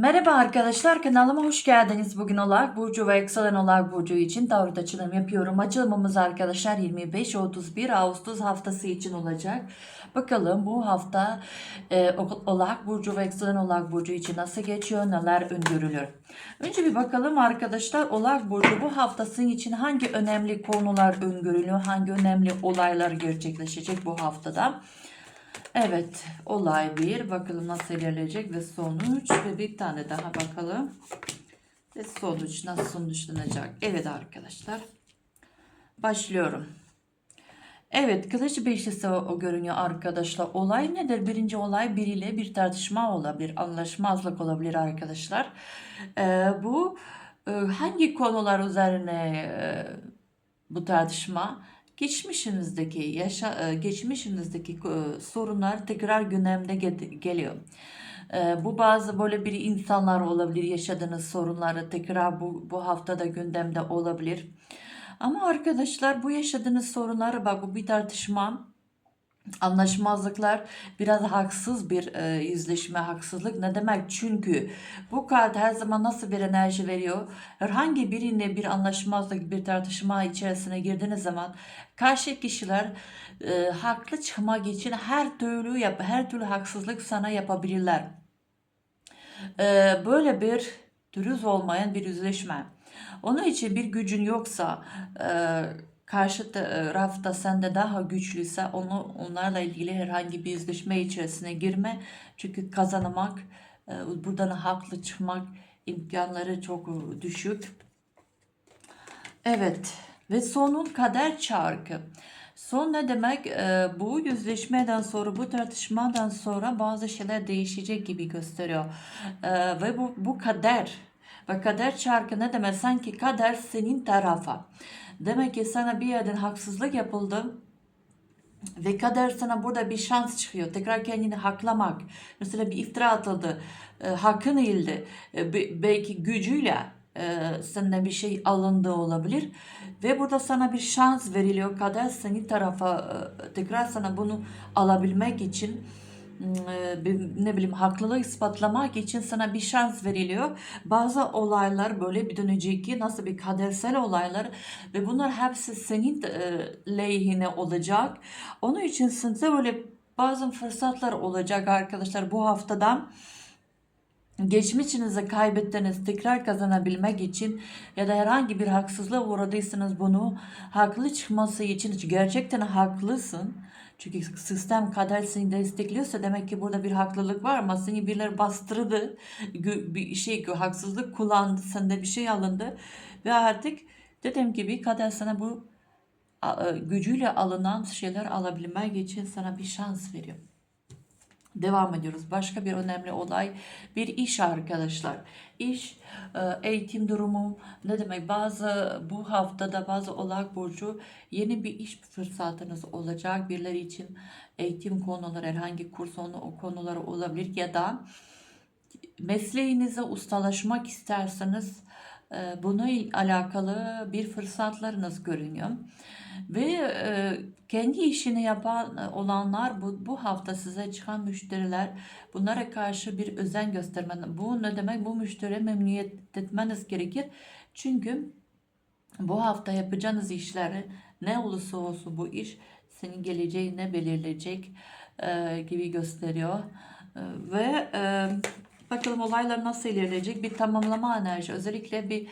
Merhaba arkadaşlar kanalıma hoş geldiniz. Bugün Oğlak Burcu ve Yükselen Oğlak Burcu için tarot açılım yapıyorum. Açılımımız arkadaşlar 25-31 Ağustos haftası için olacak. Bakalım bu hafta e, Oğlak Burcu ve Yükselen Oğlak Burcu için nasıl geçiyor, neler öngörülür. Önce bir bakalım arkadaşlar Oğlak Burcu bu haftasının için hangi önemli konular öngörülüyor, hangi önemli olaylar gerçekleşecek bu haftada. Evet, olay bir. Bakalım nasıl ilerleyecek ve sonuç ve bir tane daha bakalım. Ve sonuç nasıl sonuçlanacak? Evet arkadaşlar. Başlıyorum. Evet, kılıç beşlisi o, görünüyor arkadaşlar. Olay nedir? Birinci olay biriyle bir tartışma olabilir, anlaşmazlık olabilir arkadaşlar. Ee, bu e, hangi konular üzerine e, bu tartışma? Geçmişinizdeki yaşa e, geçmişinizdeki e, sorunlar tekrar gündemde geliyor. E, bu bazı böyle bir insanlar olabilir yaşadığınız sorunları tekrar bu, bu haftada gündemde olabilir. Ama arkadaşlar bu yaşadığınız sorunları bak bu bir tartışma anlaşmazlıklar biraz haksız bir e, yüzleşme haksızlık. Ne demek? Çünkü bu kart her zaman nasıl bir enerji veriyor? Herhangi birine bir anlaşmazlık bir tartışma içerisine girdiğiniz zaman karşı kişiler e, haklı çıkmak için her türlü yap her türlü haksızlık sana yapabilirler. E, böyle bir dürüst olmayan bir yüzleşme. Onun için bir gücün yoksa e, karşı tarafta sende daha güçlüyse onu onlarla ilgili herhangi bir yüzleşme içerisine girme. Çünkü kazanmak, e, buradan haklı çıkmak imkanları çok düşük. Evet ve sonun kader çarkı. Son ne demek? E, bu yüzleşmeden sonra, bu tartışmadan sonra bazı şeyler değişecek gibi gösteriyor. E, ve bu, bu kader. Ve kader çarkı ne demek? Sanki kader senin tarafa. Demek ki sana bir yerden haksızlık yapıldı ve kader sana burada bir şans çıkıyor. Tekrar kendini haklamak. Mesela bir iftira atıldı. E, hakkın eğildi. E, belki gücüyle e, senden bir şey alındı olabilir. Ve burada sana bir şans veriliyor. Kader senin tarafa e, tekrar sana bunu alabilmek için ne bileyim haklılığı ispatlamak için sana bir şans veriliyor. Bazı olaylar böyle bir önceki nasıl bir kadersel olaylar ve bunlar hepsi senin lehine olacak. Onun için size böyle bazı fırsatlar olacak arkadaşlar bu haftadan geçmişinizi kaybettiniz tekrar kazanabilmek için ya da herhangi bir haksızlığa uğradıysanız bunu haklı çıkması için gerçekten haklısın çünkü sistem kader seni destekliyorsa demek ki burada bir haklılık var ama seni birileri bastırdı. Bir şey haksızlık kullandı. Sende bir şey alındı. Ve artık dediğim gibi kader sana bu gücüyle alınan şeyler alabilmek için sana bir şans veriyor. Devam ediyoruz. Başka bir önemli olay bir iş arkadaşlar. İş, e, eğitim durumu ne demek? Bazı bu haftada bazı olak burcu yeni bir iş fırsatınız olacak. Birileri için eğitim konuları herhangi kurs onu, o konuları olabilir ya da mesleğinize ustalaşmak isterseniz e, buna alakalı bir fırsatlarınız görünüyor. Ve e, kendi işini yapan olanlar bu, bu hafta size çıkan müşteriler bunlara karşı bir özen göstermen. Bu ne demek? Bu müşteri memnuniyet etmeniz gerekir. Çünkü bu hafta yapacağınız işleri ne olursa olsun bu iş senin geleceğini belirleyecek e, gibi gösteriyor. E, ve e, bakalım olaylar nasıl ilerleyecek? Bir tamamlama enerji. Özellikle bir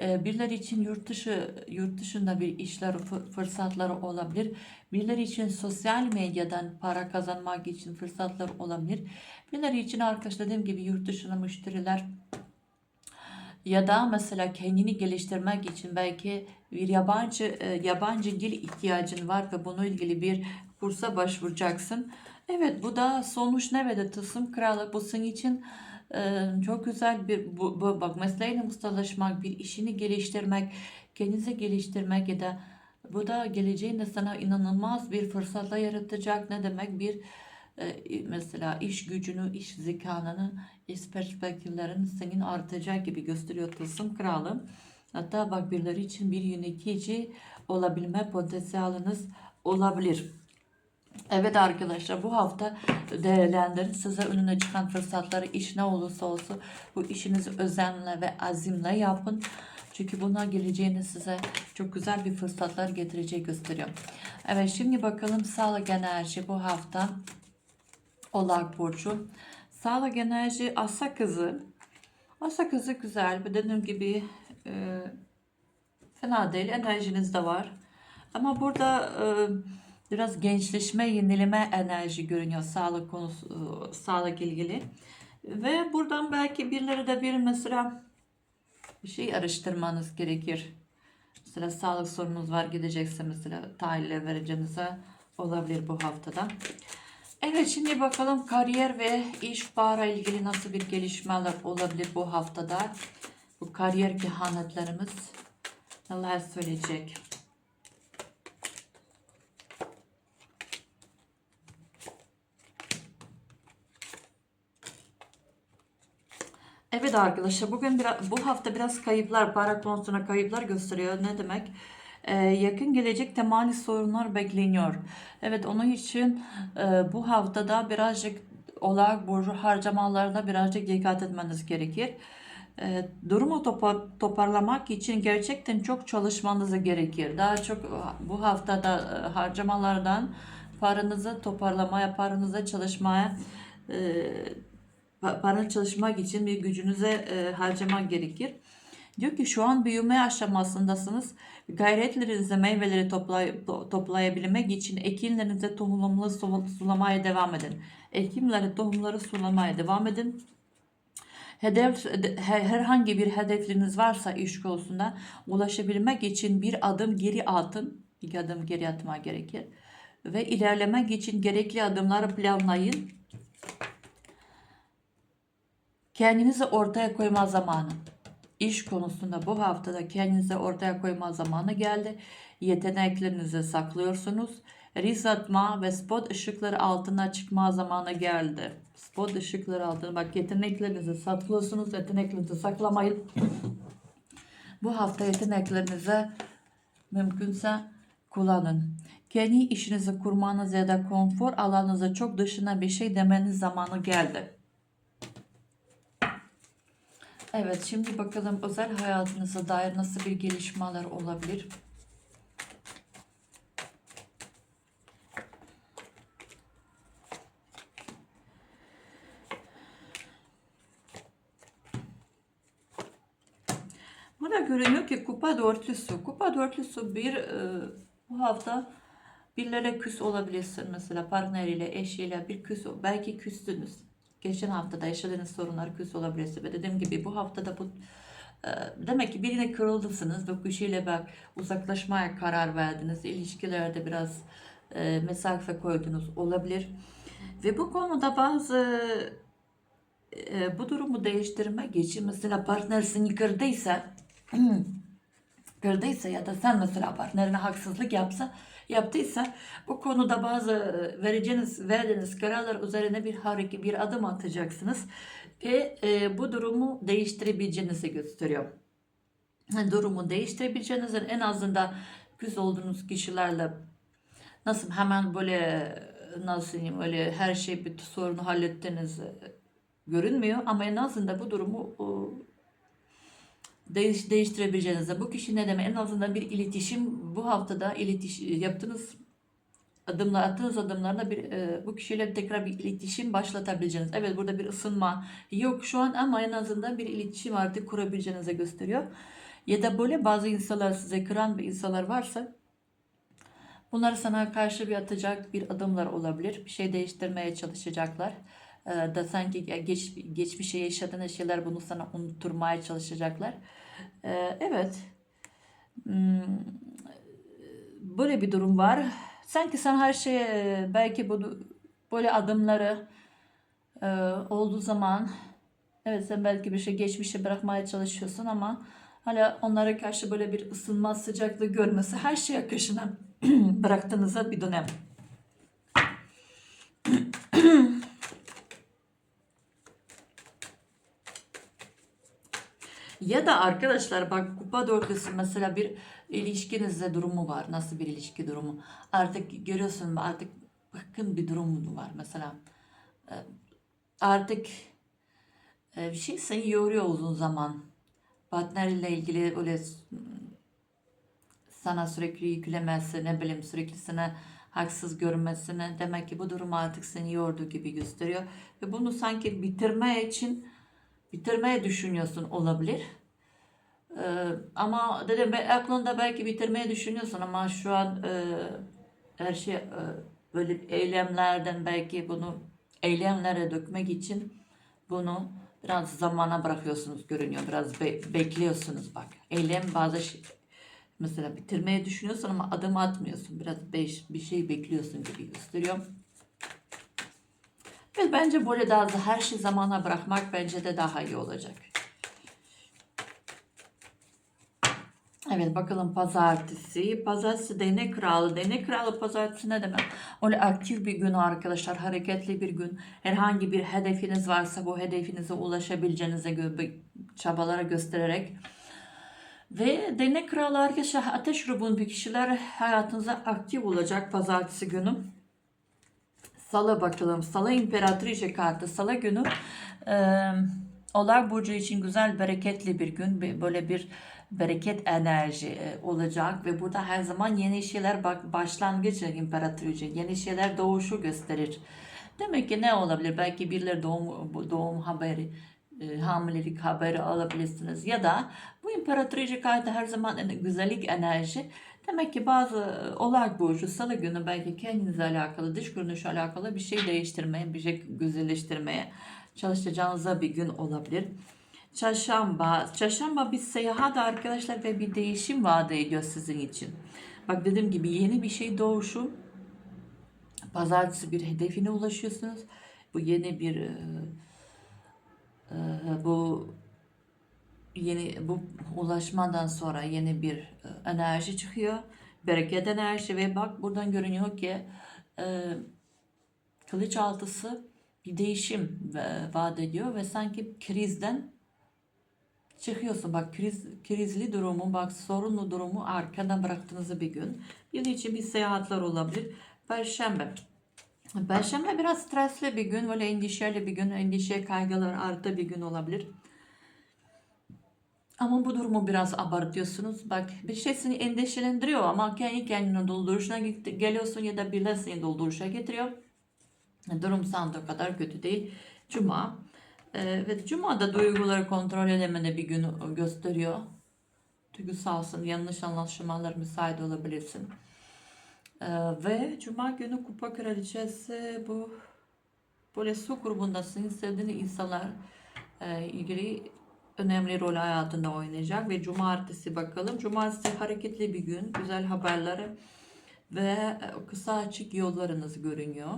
ee, birileri için yurt dışı yurt dışında bir işler fırsatları olabilir. Birileri için sosyal medyadan para kazanmak için fırsatlar olabilir. Birileri için arkadaşlar dediğim gibi yurt dışına müşteriler ya da mesela kendini geliştirmek için belki bir yabancı e, yabancı dil ihtiyacın var ve bununla ilgili bir kursa başvuracaksın. Evet bu da sonuç ne ve tılsım kralı bu senin için çok güzel bir bu, bu bak mesleğine ustalaşmak, bir işini geliştirmek, kendinizi geliştirmek ya da bu da geleceğinde sana inanılmaz bir fırsatla yaratacak. Ne demek? Bir mesela iş gücünü, iş zekanını, iş perspektiflerini senin artacak gibi gösteriyor Tılsım Kralı. Hatta bak birileri için bir yönetici olabilme potansiyeliniz olabilir. Evet arkadaşlar bu hafta değerlendirin. Size önüne çıkan fırsatları iş ne olursa olsun bu işinizi özenle ve azimle yapın. Çünkü buna geleceğini size çok güzel bir fırsatlar getireceği gösteriyor. Evet şimdi bakalım sağlık enerji bu hafta Oğlak Burcu. Sağlık enerji asa kızı. Asa kızı güzel. Dediğim gibi e, fena değil. Enerjiniz de var. Ama burada e, biraz gençleşme, yenileme enerji görünüyor sağlık konusu, e, sağlık ilgili. Ve buradan belki birileri de bir mesela bir şey araştırmanız gerekir. Mesela sağlık sorununuz var gidecekse mesela tahliller vereceğinize olabilir bu haftada. Evet şimdi bakalım kariyer ve iş para ilgili nasıl bir gelişmeler olabilir bu haftada. Bu kariyer kehanetlerimiz neler söyleyecek. Evet arkadaşlar bugün biraz, bu hafta biraz kayıplar, para konusuna kayıplar gösteriyor. Ne demek? Ee, yakın gelecekte mali sorunlar bekleniyor. Evet onun için e, bu haftada birazcık olarak burcu harcamalarda birazcık dikkat etmeniz gerekir. E, durumu topa, toparlamak için gerçekten çok çalışmanız gerekir. Daha çok bu haftada e, harcamalardan paranızı toparlamaya, paranızı çalışmaya e, para çalışmak için bir gücünüze e, harcamak gerekir. Diyor ki şu an büyüme aşamasındasınız. Gayretlerinize meyveleri toplay to- toplayabilmek için ekinlerinize tohumları su- sulamaya devam edin. Ekinleri, tohumları sulamaya devam edin. Hedef her- herhangi bir hedefleriniz varsa iş konusunda ulaşabilmek için bir adım geri atın. İki adım geri atma gerekir. Ve ilerlemek için gerekli adımları planlayın. Kendinizi ortaya koyma zamanı. İş konusunda bu haftada kendinizi ortaya koyma zamanı geldi. Yeteneklerinizi saklıyorsunuz. Risk atma ve spot ışıkları altına çıkma zamanı geldi. Spot ışıkları altına bak yeteneklerinizi saklıyorsunuz. Yeteneklerinizi saklamayın. bu hafta yeteneklerinizi mümkünse kullanın. Kendi işinizi kurmanız ya da konfor alanınıza çok dışına bir şey demeniz zamanı geldi. Evet, şimdi bakalım özel hayatınıza dair nasıl bir gelişmeler olabilir? Buna görünüyor ki kupa dörtlüsü. Kupa dörtlüsü bir e, bu hafta birlere küs olabilirsin. Mesela partneriyle, eşiyle bir küs, belki küstünüz. Geçen haftada yaşadığınız sorunlar küs olabilirsin. Ve dediğim gibi bu haftada bu e, demek ki birine kırıldısınız ve kişiyle bak uzaklaşmaya karar verdiniz. İlişkilerde biraz e, mesafe koydunuz olabilir. Ve bu konuda bazı e, bu durumu değiştirmek için mesela partner seni kırdıysa kırdıysa ya da sen mesela partnerine haksızlık yapsa yaptıysa bu konuda bazı e, vereceğiniz verdiğiniz kararlar üzerine bir hareket bir adım atacaksınız ve e, bu durumu değiştirebileceğinizi gösteriyor. Durumu değiştirebileceğinizin en azından küs olduğunuz kişilerle nasıl hemen böyle nasıl diyeyim öyle her şey bir sorunu hallettiniz e, görünmüyor ama en azından bu durumu değiş, değiştirebileceğinizde bu kişi ne demek en azından bir iletişim bu haftada iletişim yaptığınız adımlar attığınız adımlarla bir e, bu kişiyle tekrar bir iletişim başlatabileceğiniz. Evet burada bir ısınma yok şu an ama en azından bir iletişim artık kurabileceğinize gösteriyor. Ya da böyle bazı insanlar size kıran bir insanlar varsa bunlar sana karşı bir atacak bir adımlar olabilir. Bir şey değiştirmeye çalışacaklar. Ee, da sanki geç, geçmişe yaşadığın şeyler bunu sana unutturmaya çalışacaklar. Ee, evet. Hmm, Böyle bir durum var. Sanki sen her şeye belki bunu böyle adımları e, olduğu zaman evet sen belki bir şey geçmişe bırakmaya çalışıyorsun ama hala onlara karşı böyle bir ısınma sıcaklığı görmesi her şey akışına bıraktığınızda bir dönem. Ya da arkadaşlar bak kupa dörtlüsü mesela bir ilişkinizde durumu var. Nasıl bir ilişki durumu? Artık görüyorsun artık bıkkın bir durum var. Mesela e, artık e, bir şey seni yoruyor uzun zaman. Partnerle ilgili öyle sana sürekli yüklemesi, ne bileyim sürekli sana haksız görmesine demek ki bu durum artık seni yorduğu gibi gösteriyor. Ve bunu sanki bitirme için bitirmeye düşünüyorsun olabilir. Ee, ama dedim aklında belki bitirmeyi düşünüyorsun ama şu an e, her şey e, böyle eylemlerden belki bunu eylemlere dökmek için bunu biraz zamana bırakıyorsunuz görünüyor. Biraz be- bekliyorsunuz bak. Eylem bazı şey, mesela bitirmeyi düşünüyorsun ama adım atmıyorsun. Biraz beş, bir şey bekliyorsun gibi gösteriyor. Ve bence böyle daha her şey zamana bırakmak bence de daha iyi olacak. Evet bakalım pazartesi. Pazartesi değnek kralı. Değnek kralı pazartesi ne demek? Öyle aktif bir gün arkadaşlar. Hareketli bir gün. Herhangi bir hedefiniz varsa bu hedefinize ulaşabileceğinize çabalara göstererek ve değnek kralı arkadaşlar ateş grubunun bir kişiler hayatınıza aktif olacak pazartesi günü. Salı bakalım. Salı imparatriçe kartı. Salı günü e, Oğlak Burcu için güzel bereketli bir gün. Böyle bir bereket enerji e, olacak ve burada her zaman yeni şeyler bak başlangıç imparatriçe yeni şeyler doğuşu gösterir. Demek ki ne olabilir? Belki birileri doğum doğum haberi e, hamilelik haberi alabilirsiniz ya da bu imparatriçe kartı her zaman güzellik enerji Demek ki bazı e, oğlak burcu salı günü belki kendinizle alakalı, dış görünüşle alakalı bir şey değiştirmeye, bir şey güzelleştirmeye çalışacağınız bir gün olabilir. Çarşamba, çarşamba bir seyahat arkadaşlar ve bir değişim vaat ediyor sizin için. Bak dediğim gibi yeni bir şey doğuşu. Pazartesi bir hedefine ulaşıyorsunuz. Bu yeni bir e, e, bu yeni bu ulaşmadan sonra yeni bir e, enerji çıkıyor. Bereket enerji ve bak buradan görünüyor ki e, kılıç altısı bir değişim vaat ediyor ve sanki krizden çıkıyorsun. Bak kriz, krizli durumu, bak sorunlu durumu arkada bıraktığınız bir gün. Yıl için bir seyahatler olabilir. Perşembe. Perşembe biraz stresli bir gün, böyle endişeli bir gün, endişe, kaygılar arttı bir gün olabilir. Ama bu durumu biraz abartıyorsunuz. Bak bir şey seni endişelendiriyor ama kendi kendine dolduruşuna geliyorsun ya da birileri seni dolduruşa getiriyor. Durum sandığı kadar kötü değil. Cuma. Ee, ve Cuma da duyguları kontrol edemede bir gün gösteriyor. Duygusalsın, yanlış anlaşılmalar müsait olabilirsin. Ee, ve Cuma günü Kupa Kraliçesi bu böyle su grubundasın. Sevdiğin insanlar e, ilgili önemli rol hayatında oynayacak ve cumartesi bakalım. Cumartesi hareketli bir gün, güzel haberleri ve e, kısa açık yollarınız görünüyor.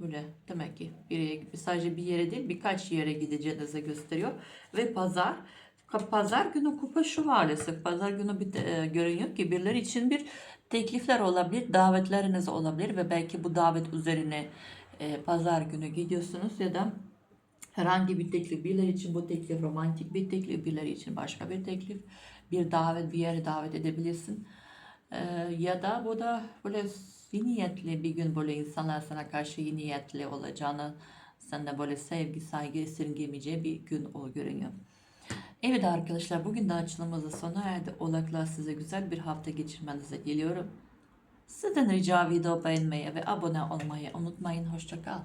Böyle demek ki bir, sadece bir yere değil birkaç yere gideceğinizi gösteriyor. Ve pazar pazar günü kupa şövalyesi. Pazar günü bir, e, görünüyor ki birileri için bir teklifler olabilir, davetleriniz olabilir ve belki bu davet üzerine e, pazar günü gidiyorsunuz ya da herhangi bir teklif, birileri için bu teklif romantik bir teklif, birileri için başka bir teklif, bir davet, bir yere davet edebilirsin. Ee, ya da bu da böyle iyi niyetli bir gün böyle insanlar sana karşı iyi niyetli olacağını, sende böyle sevgi, saygı esirgemeyeceği bir gün o görünüyor. Evet arkadaşlar bugün de açılımımızın sona erdi. Oğlaklar size güzel bir hafta geçirmenizi diliyorum. Sizden rica video beğenmeyi ve abone olmayı unutmayın. Hoşça kal.